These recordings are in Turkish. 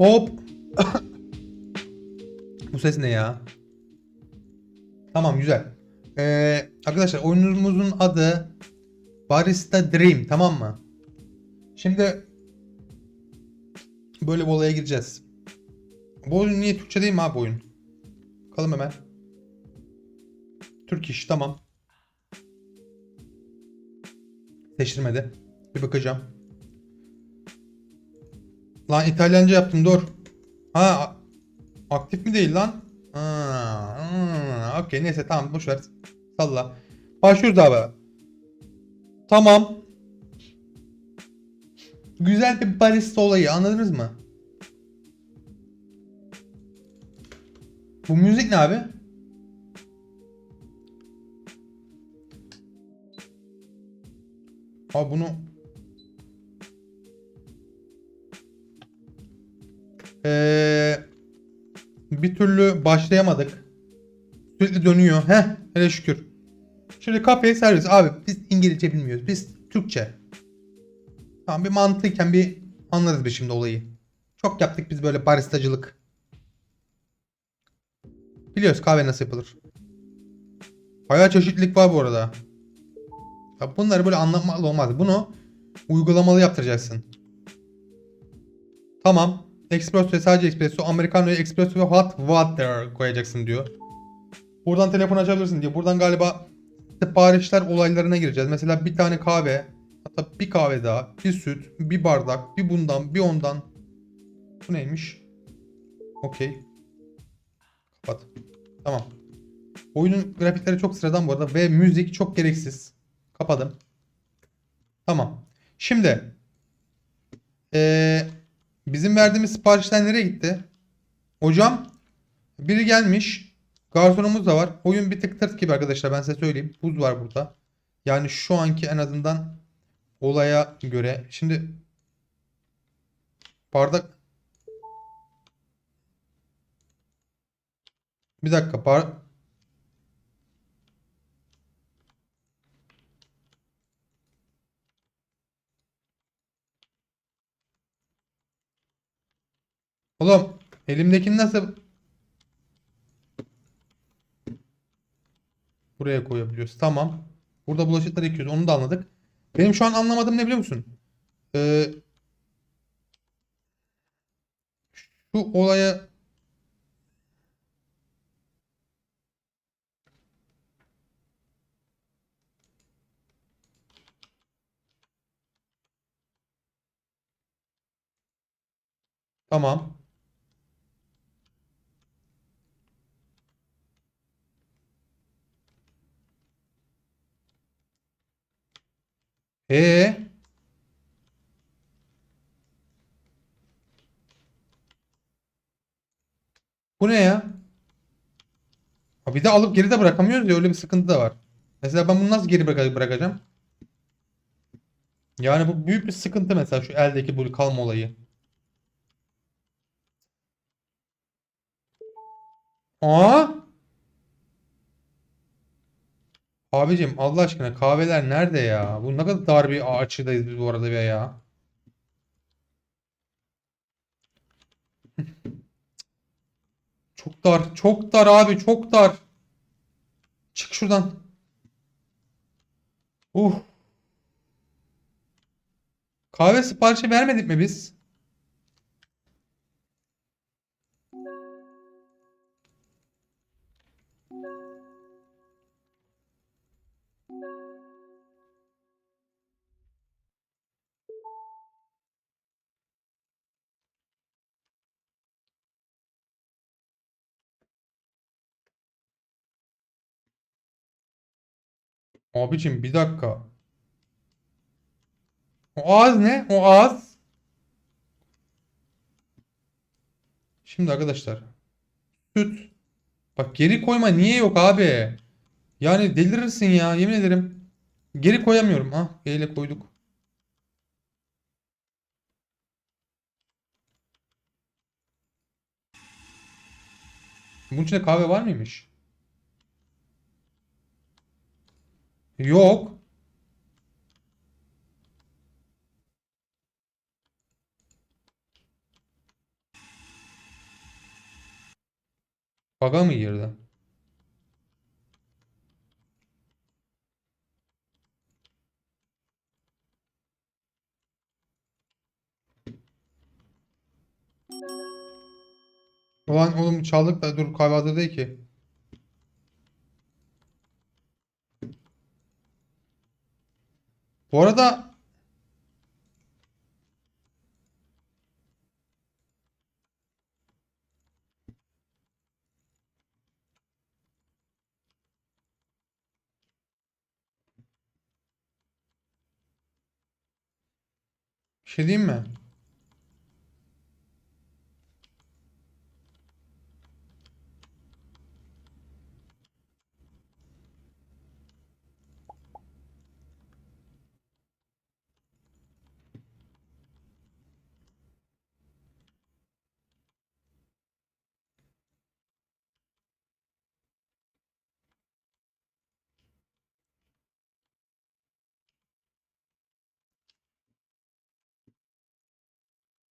Hop. Bu ses ne ya? Tamam güzel. Ee, arkadaşlar oyunumuzun adı Barista Dream tamam mı? Şimdi böyle bir olaya gireceğiz. Bu oyun niye Türkçe değil mi abi oyun? Bakalım hemen. Türk iş tamam. Seçtirmedi. Bir bakacağım. Lan İtalyanca yaptım dur. Ha aktif mi değil lan? Ha, ha, okey neyse tamam boş ver. Salla. Başlıyoruz abi. Tamam. Güzel bir barista olayı anladınız mı? Bu müzik ne abi? Abi bunu Ee, bir türlü başlayamadık. Sürekli dönüyor. Heh, hele şükür. Şimdi kafe servis. Abi biz İngilizce bilmiyoruz. Biz Türkçe. Tamam bir mantıken bir anlarız biz şimdi olayı. Çok yaptık biz böyle baristacılık. Biliyoruz kahve nasıl yapılır. Bayağı çeşitlilik var bu arada. Ya bunları böyle anlatmalı olmaz. Bunu uygulamalı yaptıracaksın. Tamam. Espresso ve sadece espresso, americano, espresso ve hot water koyacaksın diyor. Buradan telefon açabilirsin diyor. Buradan galiba siparişler olaylarına gireceğiz. Mesela bir tane kahve, hatta bir kahve daha, bir süt, bir bardak, bir bundan, bir ondan. Bu neymiş? Okey. Kapat. Tamam. Oyunun grafikleri çok sıradan bu arada ve müzik çok gereksiz. Kapadım. Tamam. Şimdi ee, bizim verdiğimiz siparişler nereye gitti? Hocam biri gelmiş. Garsonumuz da var. Oyun bir tık tırt gibi arkadaşlar ben size söyleyeyim. Buz var burada. Yani şu anki en azından olaya göre. Şimdi bardak bir dakika bar Oğlum elimdekini nasıl buraya koyabiliyoruz? Tamam. Burada bulaşıkları yıkıyoruz. Onu da anladık. Benim şu an anlamadığım ne biliyor musun? Ee, şu olaya Tamam. Ee? Bu ne ya? Bir de alıp geri de bırakamıyoruz ya öyle bir sıkıntı da var. Mesela ben bunu nasıl geri bırak- bırakacağım? Yani bu büyük bir sıkıntı mesela şu eldeki bu kalma olayı. Aa! Abicim Allah aşkına kahveler nerede ya? Bu ne kadar dar bir açıdayız biz bu arada be ya. Çok dar, çok dar abi, çok dar. Çık şuradan. Uh. Kahve siparişi vermedik mi biz? Abicim bir dakika. O ağız ne? O ağız. Şimdi arkadaşlar. Süt. Bak geri koyma niye yok abi? Yani delirirsin ya yemin ederim. Geri koyamıyorum. Ha G ile koyduk. Bunun içinde kahve var mıymış? Yok. Baga mı girdi? Ulan oğlum çaldık da dur kahvaltı ki. Bu arada bir şey diyeyim mi?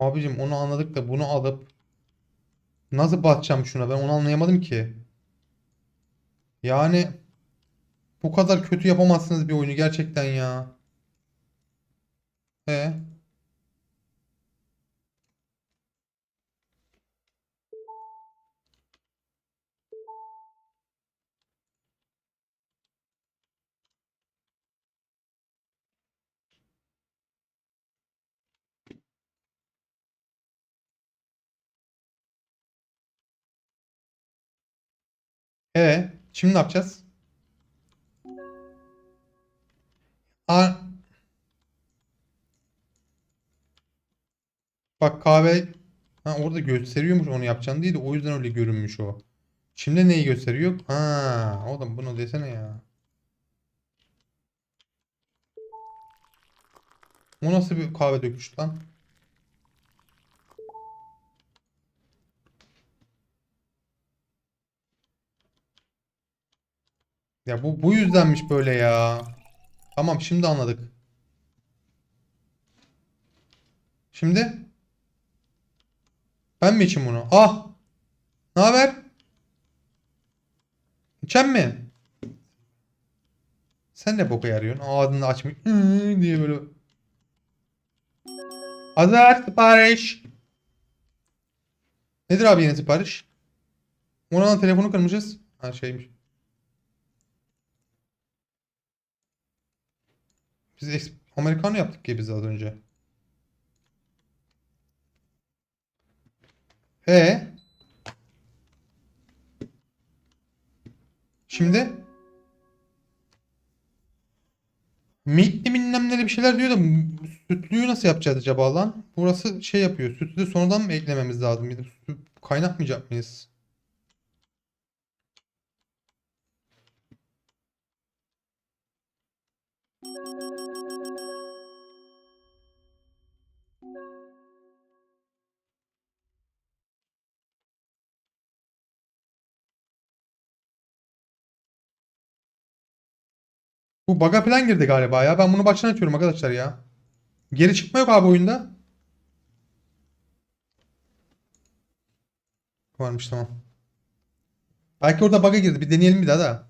Abicim onu anladık da bunu alıp nasıl batacağım şuna ben onu anlayamadım ki. Yani bu kadar kötü yapamazsınız bir oyunu gerçekten ya. E e şimdi ne yapacağız? A bak kahve ha, orada gösteriyormuş onu yapacağını değil de o yüzden öyle görünmüş o. Şimdi neyi gösteriyor? Ha, oğlum bunu desene ya. O nasıl bir kahve dökmüş lan? Ya bu bu yüzdenmiş böyle ya. Tamam şimdi anladık. Şimdi ben mi içeyim bunu? Ah! Ne haber? İçen mi? Sen ne boka yarıyorsun? Ağzını açmış "Iı" diye böyle. Hazır sipariş. Nedir abi yeni sipariş? Ona telefonu kırmışız. Ha şeymiş. Biz Americano yaptık ya biz az önce. E Şimdi Mitli bilmem bir şeyler diyor da sütlüyü nasıl yapacağız acaba lan? Burası şey yapıyor. Sütlü sonradan mı eklememiz lazım? Kaynatmayacak mıyız? Bu bug'a falan girdi galiba ya. Ben bunu baştan açıyorum arkadaşlar ya. Geri çıkma yok abi oyunda. Varmış tamam. Belki orada bug'a girdi. Bir deneyelim bir daha da.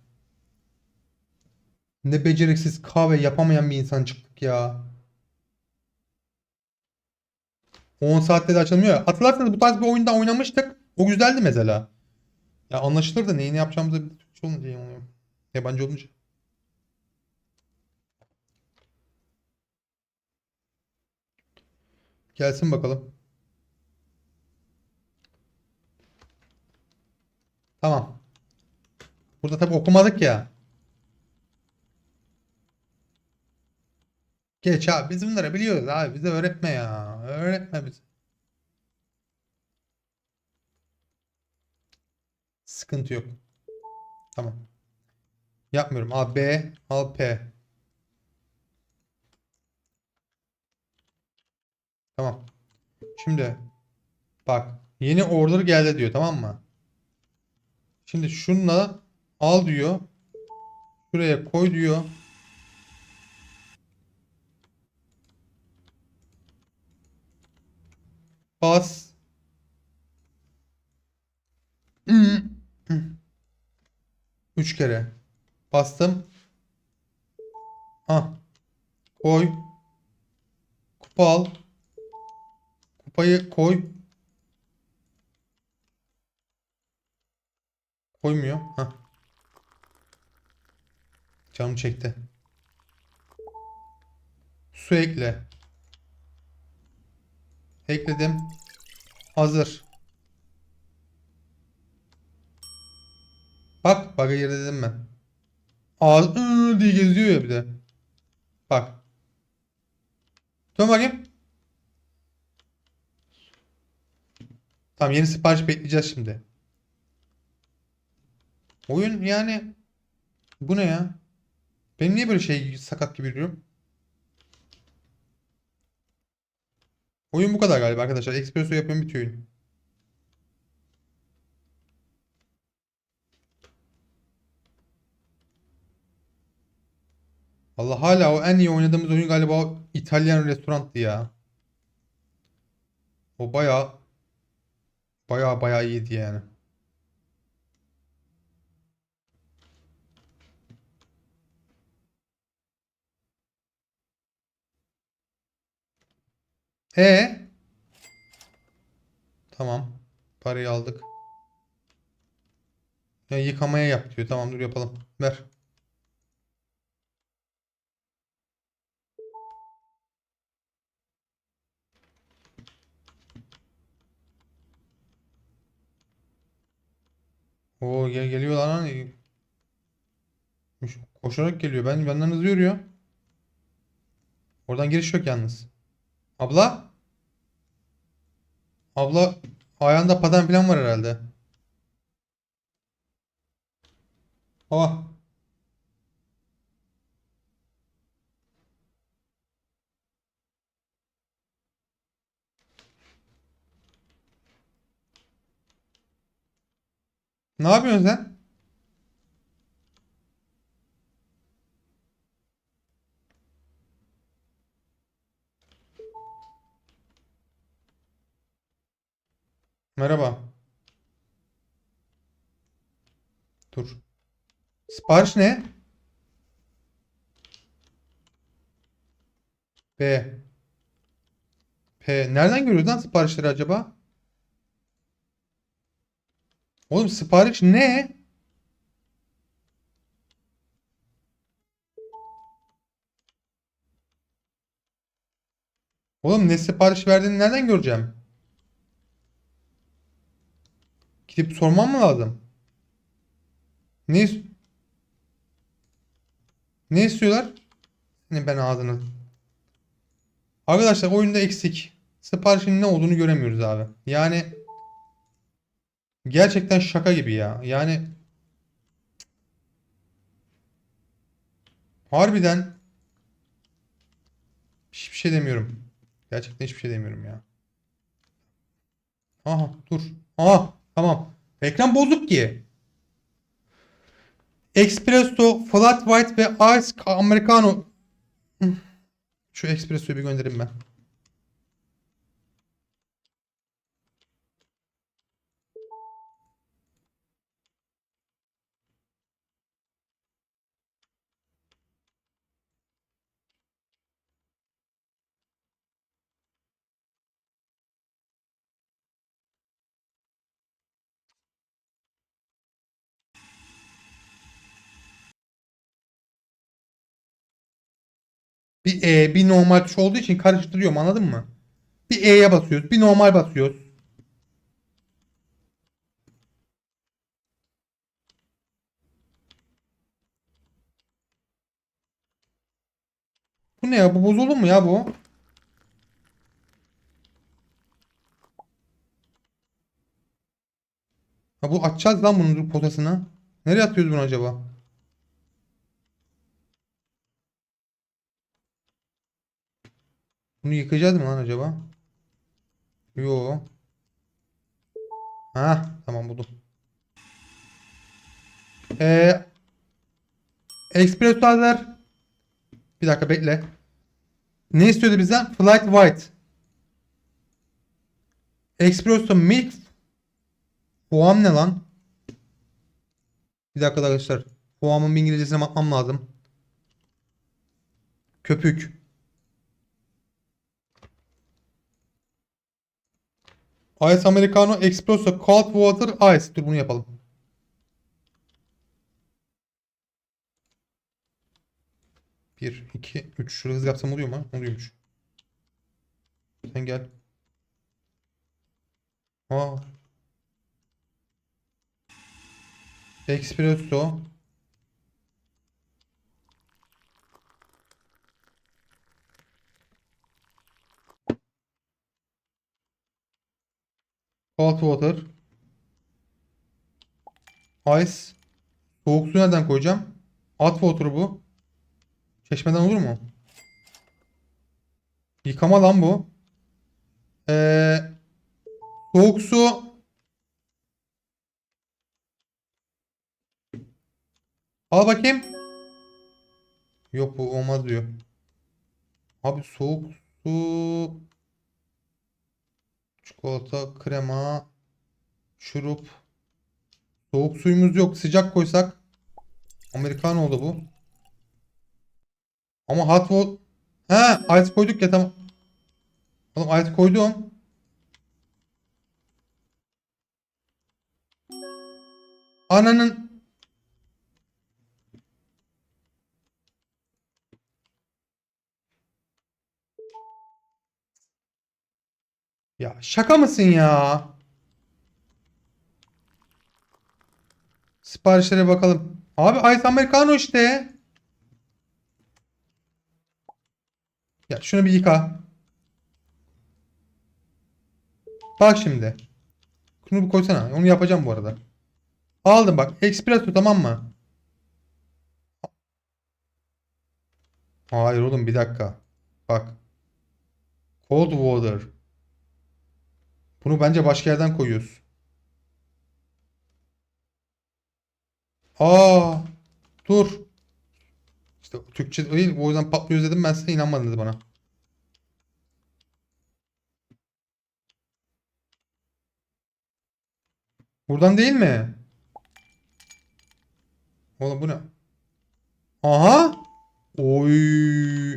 Ne beceriksiz kahve yapamayan bir insan çıktık ya. 10 saatte de açılmıyor. Hatırlarsanız bu tarz bir oyunda oynamıştık. O güzeldi mesela. Ya anlaşılır da neyini yapacağımızı bir Türkçe olunca iyi oluyor. Yabancı olunca. Gelsin bakalım. Tamam. Burada tabi okumadık ya. Geç abi. Biz bunları biliyoruz abi. Bize öğretme ya. Öğretme bize. Sıkıntı yok. Tamam. Yapmıyorum. Al B, al P. Tamam. Şimdi bak yeni order geldi diyor tamam mı? Şimdi şunla al diyor. Şuraya koy diyor. Bas. Üç kere. Bastım. Ah. Koy. Kupa al. Kupayı koy. Koymuyor. Hah. Canım çekti. Su ekle. Ekledim. Hazır. Bak bug'a girdi dedim ben. Ağız ıı diye geziyor ya bir de. Bak. Dön bakayım. Tamam yeni sipariş bekleyeceğiz şimdi. Oyun yani bu ne ya? Ben niye böyle şey sakat gibi duruyorum? Oyun bu kadar galiba arkadaşlar. Espresso yapıyorum bitiyor oyun. Allah hala o en iyi oynadığımız oyun galiba o İtalyan restoranttı ya. O baya baya baya iyiydi yani. E Tamam. Parayı aldık. Ya yıkamaya yap diyor. Tamam dur yapalım. Ver. Oo gel geliyor lan. Koşarak geliyor. Ben benden hızlı yürüyor. Oradan giriş yok yalnız. Abla? Abla ayağında paten falan var herhalde. Baba. Ne yapıyorsun sen? Merhaba. Dur. Sipariş ne? P. P. Nereden görüyoruz lan siparişleri acaba? Oğlum sipariş ne? Oğlum ne sipariş verdiğini nereden göreceğim? Gidip sormam mı lazım? Ne Ne istiyorlar? Senin ben ağzını. Arkadaşlar oyunda eksik. Siparişin ne olduğunu göremiyoruz abi. Yani gerçekten şaka gibi ya. Yani harbiden hiçbir şey demiyorum. Gerçekten hiçbir şey demiyorum ya. Aha dur. Aha tamam. Ekran bozuk ki. Espresso, flat white ve ice americano. Şu espressoyu bir göndereyim ben. Bir E, bir normal tuş olduğu için karıştırıyorum anladın mı? Bir E'ye basıyoruz, bir normal basıyoruz. Bu ne ya? Bu bozuldu mu ya bu? Ha bu açacağız lan bunun potasını. Nereye atıyoruz bunu acaba? Bunu yıkayacağız mı lan acaba? Yo. Ha tamam buldum. Ee, espresso hazır. Bir dakika bekle. Ne istiyordu bizden? Flight White. Espresso Milk. Foam ne lan? Bir dakika arkadaşlar. Foam'ın bir İngilizcesine bakmam lazım. Köpük. Ice Americano Espresso Cold Water Ice. Dur bunu yapalım. Bir, iki, üç. Şurada hız yapsam oluyor mu? Oluyormuş. Sen gel. Aa. Espresso. Cold water. Ice. Soğuk su nereden koyacağım? Hot water bu. Çeşmeden olur mu? Yıkama lan bu. Ee, soğuk su. Al bakayım. Yok bu olmaz diyor. Abi soğuk su. Çikolata, krema, şurup. Soğuk suyumuz yok. Sıcak koysak. Americano oldu bu. Ama hot water... He, ice koyduk ya tamam. Oğlum ice koydum. Ananın... Ya şaka mısın ya? Siparişlere bakalım. Abi Ice Americano işte. Ya şunu bir yıka. Bak şimdi. Şunu bir koysana. Onu yapacağım bu arada. Aldım bak. Espresso tamam mı? Hayır oğlum bir dakika. Bak. Cold water. Bunu bence başka yerden koyuyoruz. Aa, dur. İşte Türkçe değil, o yüzden patlıyoruz dedim ben size inanmadınız bana. Buradan değil mi? Oğlum bu ne? Aha! Oy!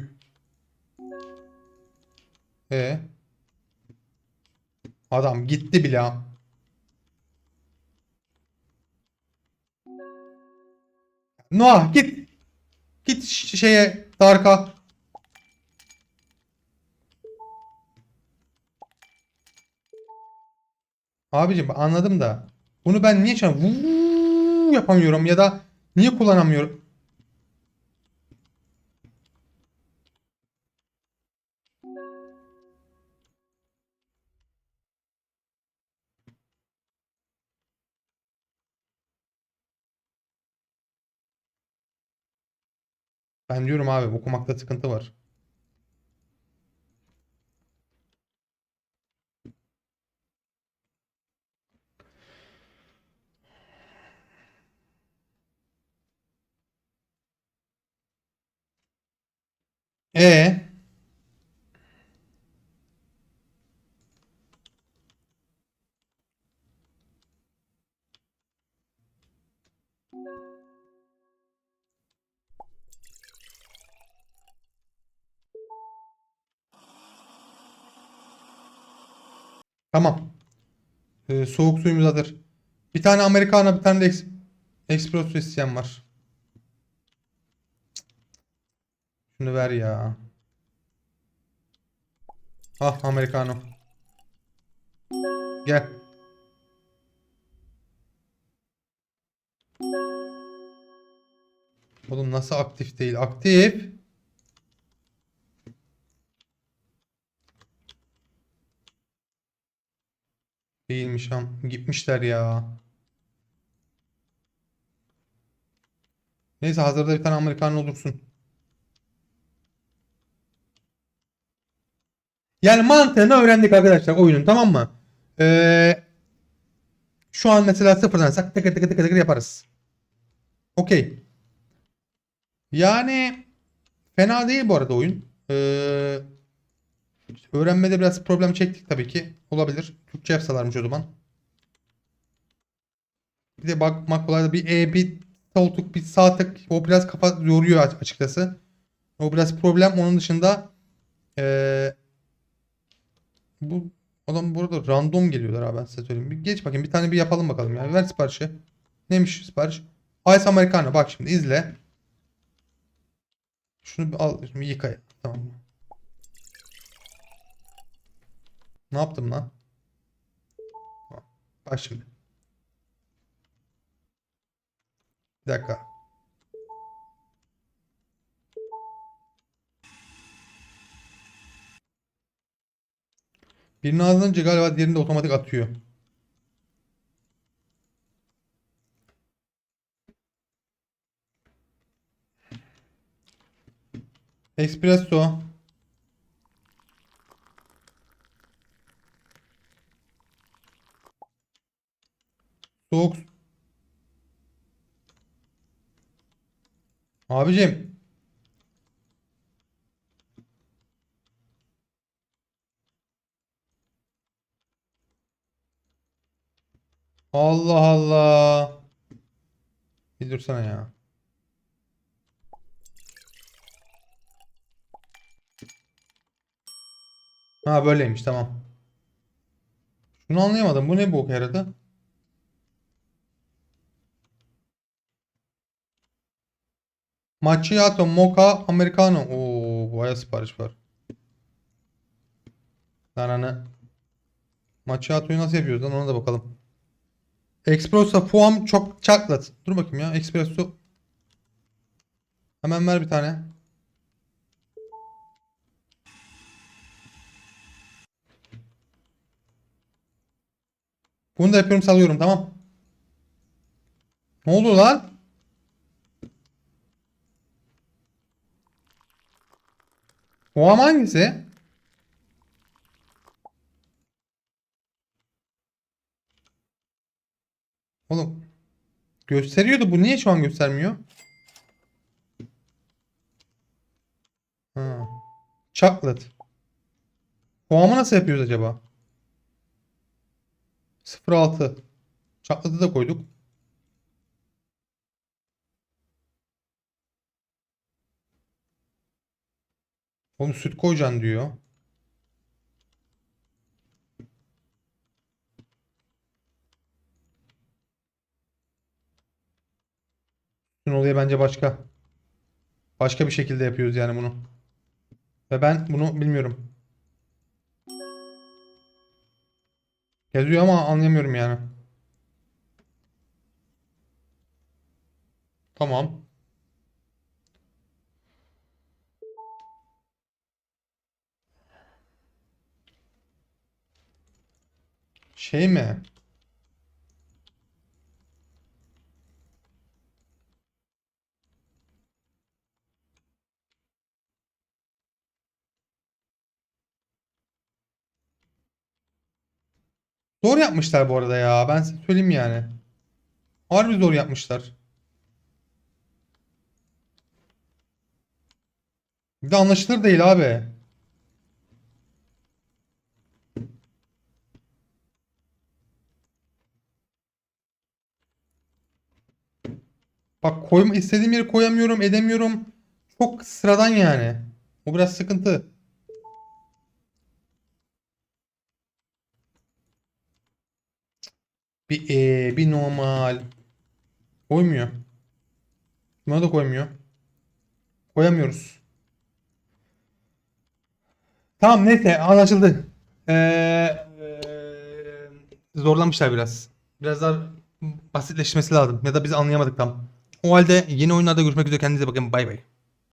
E Adam gitti bile. Noah git. Git şeye Dark'a. Abicim anladım da bunu ben niye şu an yapamıyorum ya da niye kullanamıyorum? Ben diyorum abi okumakta sıkıntı var. E Tamam. Ee, soğuk suyumuz hazır. Bir tane Americano, bir tane de eks espresso isteyen var. Şunu ver ya. Ah Americano. Gel. Oğlum nasıl aktif değil? Aktif. Değilmiş am. Gitmişler ya. Neyse hazırda bir tane Amerikan olursun. Yani mantığını öğrendik arkadaşlar oyunun tamam mı? Ee, şu an mesela sıfırlansak tıkır tıkır tıkır tıkır yaparız. Okey. Yani fena değil bu arada oyun. Ee, öğrenmede biraz problem çektik tabii ki. Olabilir. Türkçe yapsalarmış o zaman. Bir de bakmak kolay bir E bir sol tık bir sağ tık o biraz kafa yoruyor aç- açıkçası. O biraz problem. Onun dışında ee, bu adam burada random geliyorlar abi ben size söyleyeyim. Bir geç bakayım bir tane bir yapalım bakalım ya. Ver siparişi. Neymiş sipariş? Ice Americano. Bak şimdi izle. Şunu bir al. Bir yıka. Tamam mı? Ne yaptım lan? Bak şimdi. Bir dakika. Birini alınca galiba diğerini de otomatik atıyor. Espresso. Soğuk. Abicim. Allah Allah. Bir dursana ya. Ha böyleymiş tamam. Şunu anlayamadım. Bu ne bok yaradı? Macchiato, mocha, americano. Oo, baya sipariş var. Ananı. Macchiato'yu nasıl yapıyoruz lan ona da bakalım. Espresso, foam, çok chocolate. Dur bakayım ya. Espresso. Hemen ver bir tane. Bunu da yapıyorum salıyorum tamam. Ne oldu lan? Foam hangisi? Oğlum gösteriyordu bu niye şu an göstermiyor? Ha. Chocolate. Foam'ı nasıl yapıyoruz acaba? 06. Chocolate'ı da koyduk. Oğlum süt koyacaksın diyor. Sütün olayı bence başka. Başka bir şekilde yapıyoruz yani bunu. Ve ben bunu bilmiyorum. Yazıyor ama anlayamıyorum yani. Tamam. Şey mi? Zor yapmışlar bu arada ya. Ben size söyleyeyim yani. Harbi zor yapmışlar. Bir de anlaşılır değil abi. Bak koyma istediğim yere koyamıyorum, edemiyorum. Çok sıradan yani. O biraz sıkıntı. Bir e, bir normal. Koymuyor. Buna da koymuyor. Koyamıyoruz. Tamam neyse anlaşıldı. Ee, eee, zorlamışlar biraz. Biraz daha basitleşmesi lazım. Ya da biz anlayamadık tam. O halde yeni oyunlarda görüşmek üzere. Kendinize bakın. Bay bay.